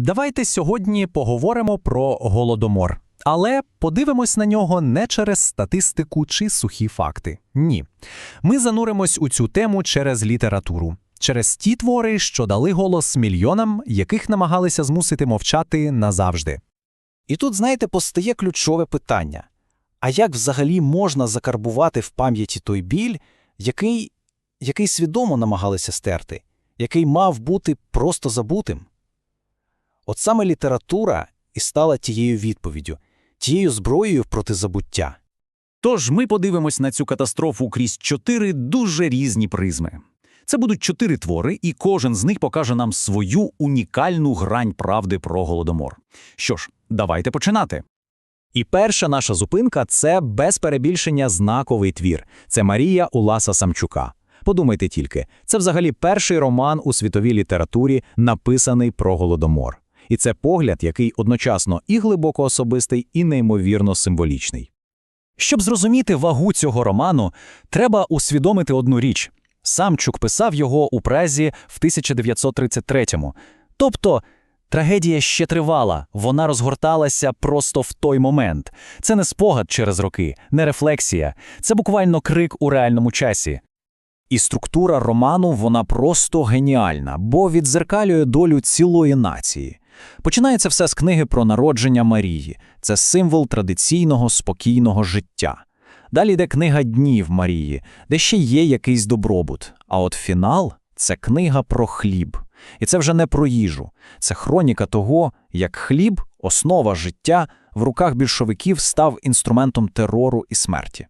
Давайте сьогодні поговоримо про голодомор. Але подивимось на нього не через статистику чи сухі факти. Ні. Ми зануримось у цю тему через літературу, через ті твори, що дали голос мільйонам, яких намагалися змусити мовчати назавжди. І тут, знаєте, постає ключове питання: а як взагалі можна закарбувати в пам'яті той біль, який, який свідомо намагалися стерти, який мав бути просто забутим? От саме література і стала тією відповіддю, тією зброєю проти забуття. Тож ми подивимось на цю катастрофу крізь чотири дуже різні призми. Це будуть чотири твори, і кожен з них покаже нам свою унікальну грань правди про голодомор. Що ж, давайте починати. І перша наша зупинка це без перебільшення знаковий твір. Це Марія Уласа Самчука. Подумайте тільки, це взагалі перший роман у світовій літературі, написаний про голодомор. І це погляд, який одночасно і глибоко особистий, і неймовірно символічний. Щоб зрозуміти вагу цього роману, треба усвідомити одну річ. Самчук писав його у Празі в 1933-му. Тобто трагедія ще тривала, вона розгорталася просто в той момент. Це не спогад через роки, не рефлексія, це буквально крик у реальному часі. І структура роману вона просто геніальна, бо відзеркалює долю цілої нації. Починається все з книги про народження Марії. Це символ традиційного спокійного життя. Далі йде книга днів Марії, де ще є якийсь добробут. А от фінал це книга про хліб. І це вже не про їжу, це хроніка того, як хліб, основа життя, в руках більшовиків став інструментом терору і смерті.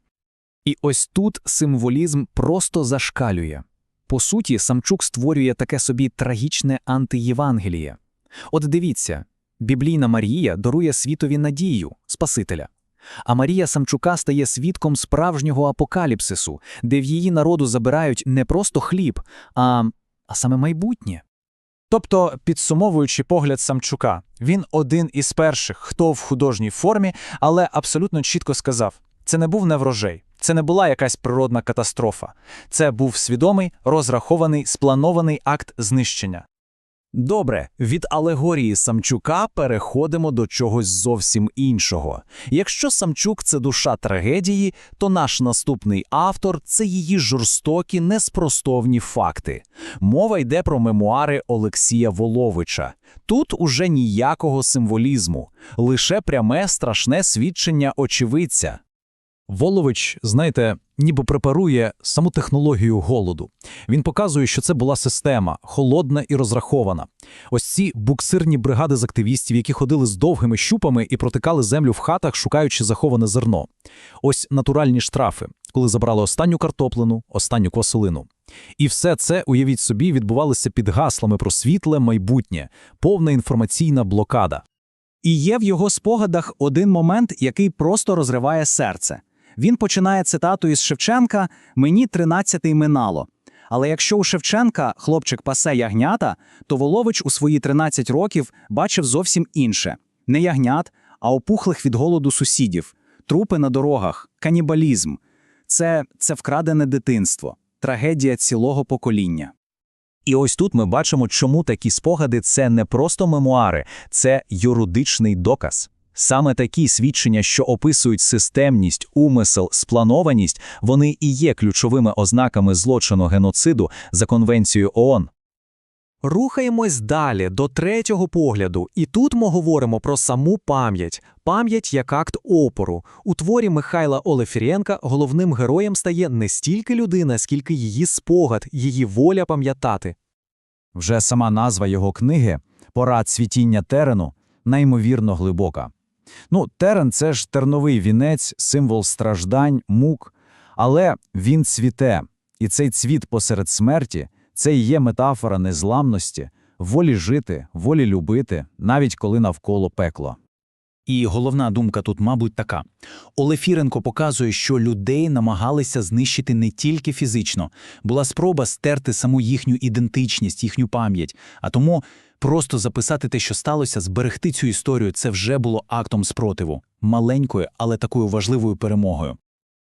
І ось тут символізм просто зашкалює. По суті, Самчук створює таке собі трагічне антиєвангеліє. От дивіться, біблійна Марія дарує світові надію, Спасителя. А Марія Самчука стає свідком справжнього апокаліпсису, де в її народу забирають не просто хліб, а, а саме майбутнє. Тобто, підсумовуючи погляд Самчука, він один із перших, хто в художній формі, але абсолютно чітко сказав: це не був неврожей, це не була якась природна катастрофа, це був свідомий, розрахований, спланований акт знищення. Добре, від алегорії Самчука переходимо до чогось зовсім іншого. Якщо Самчук це душа трагедії, то наш наступний автор це її жорстокі, неспростовні факти. Мова йде про мемуари Олексія Воловича. Тут уже ніякого символізму, лише пряме страшне свідчення очевидця. Волович, знаєте, ніби препарує саму технологію голоду. Він показує, що це була система, холодна і розрахована. Ось ці буксирні бригади з активістів, які ходили з довгими щупами і протикали землю в хатах, шукаючи заховане зерно. Ось натуральні штрафи, коли забрали останню картоплину, останню квасолину. І все це, уявіть собі, відбувалося під гаслами про світле майбутнє, повна інформаційна блокада. І є в його спогадах один момент, який просто розриває серце. Він починає цитату із Шевченка Мені тринадцятий минало. Але якщо у Шевченка хлопчик пасе ягнята, то Волович у свої 13 років бачив зовсім інше: не ягнят, а опухлих від голоду сусідів, трупи на дорогах, канібалізм. Це, це вкрадене дитинство, трагедія цілого покоління. І ось тут ми бачимо, чому такі спогади це не просто мемуари, це юридичний доказ. Саме такі свідчення, що описують системність, умисел, спланованість, вони і є ключовими ознаками злочину геноциду за конвенцією ООН. Рухаємось далі до третього погляду, і тут ми говоримо про саму пам'ять. Пам'ять як акт опору. У творі Михайла Олефірєнка головним героєм стає не стільки людина, скільки її спогад, її воля пам'ятати. Вже сама назва його книги Пора цвітіння терену неймовірно глибока. Ну, терен це ж терновий вінець, символ страждань, мук, але він цвіте, і цей цвіт посеред смерті це і є метафора незламності, волі жити, волі любити, навіть коли навколо пекло. І головна думка тут, мабуть, така: Олефіренко показує, що людей намагалися знищити не тільки фізично, була спроба стерти саму їхню ідентичність, їхню пам'ять. А тому просто записати те, що сталося, зберегти цю історію це вже було актом спротиву, маленькою, але такою важливою перемогою.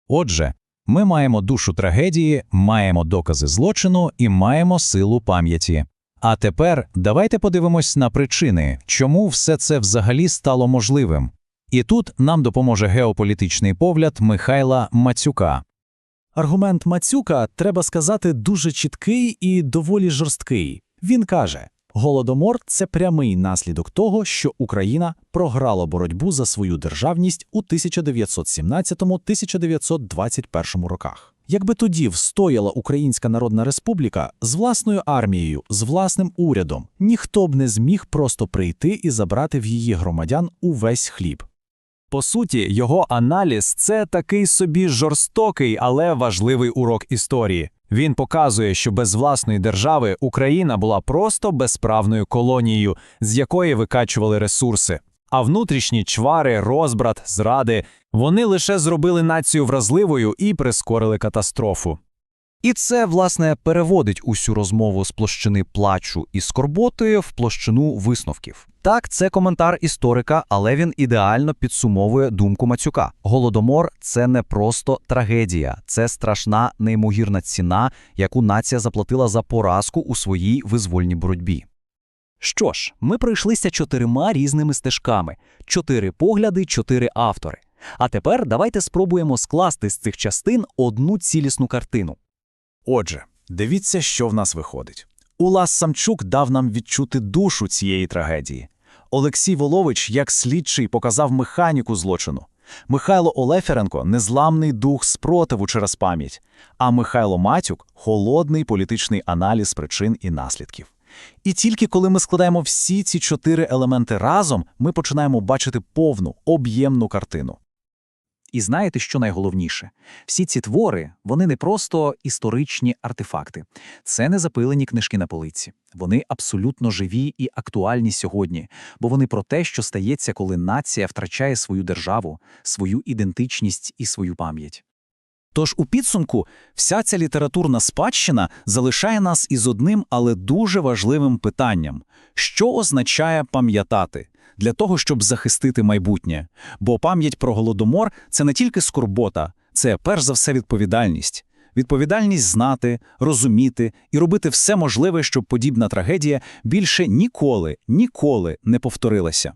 Отже, ми маємо душу трагедії, маємо докази злочину і маємо силу пам'яті. А тепер давайте подивимось на причини, чому все це взагалі стало можливим. І тут нам допоможе геополітичний погляд Михайла Мацюка. Аргумент Мацюка, треба сказати, дуже чіткий і доволі жорсткий. Він каже: Голодомор це прямий наслідок того, що Україна програла боротьбу за свою державність у 1917-1921 роках. Якби тоді встояла Українська Народна Республіка з власною армією, з власним урядом, ніхто б не зміг просто прийти і забрати в її громадян увесь хліб. По суті, його аналіз це такий собі жорстокий, але важливий урок історії. Він показує, що без власної держави Україна була просто безправною колонією, з якої викачували ресурси. А внутрішні чвари, розбрат, зради вони лише зробили націю вразливою і прискорили катастрофу. І це, власне, переводить усю розмову з площини плачу і скорботи в площину висновків. Так, це коментар історика, але він ідеально підсумовує думку Мацюка. Голодомор це не просто трагедія, це страшна неймовірна ціна, яку нація заплатила за поразку у своїй визвольній боротьбі. Що ж, ми пройшлися чотирма різними стежками: чотири погляди, чотири автори. А тепер давайте спробуємо скласти з цих частин одну цілісну картину. Отже, дивіться, що в нас виходить. Улас Самчук дав нам відчути душу цієї трагедії. Олексій Волович, як слідчий, показав механіку злочину. Михайло Олефіренко – незламний дух спротиву через пам'ять, а Михайло Матюк – холодний політичний аналіз причин і наслідків. І тільки коли ми складаємо всі ці чотири елементи разом, ми починаємо бачити повну, об'ємну картину. І знаєте, що найголовніше? Всі ці твори, вони не просто історичні артефакти. Це не запилені книжки на полиці. Вони абсолютно живі і актуальні сьогодні, бо вони про те, що стається, коли нація втрачає свою державу, свою ідентичність і свою пам'ять. Тож у підсумку вся ця літературна спадщина залишає нас із одним, але дуже важливим питанням: що означає пам'ятати для того, щоб захистити майбутнє? Бо пам'ять про голодомор це не тільки скорбота, це перш за все відповідальність. Відповідальність знати, розуміти і робити все можливе, щоб подібна трагедія більше ніколи, ніколи не повторилася.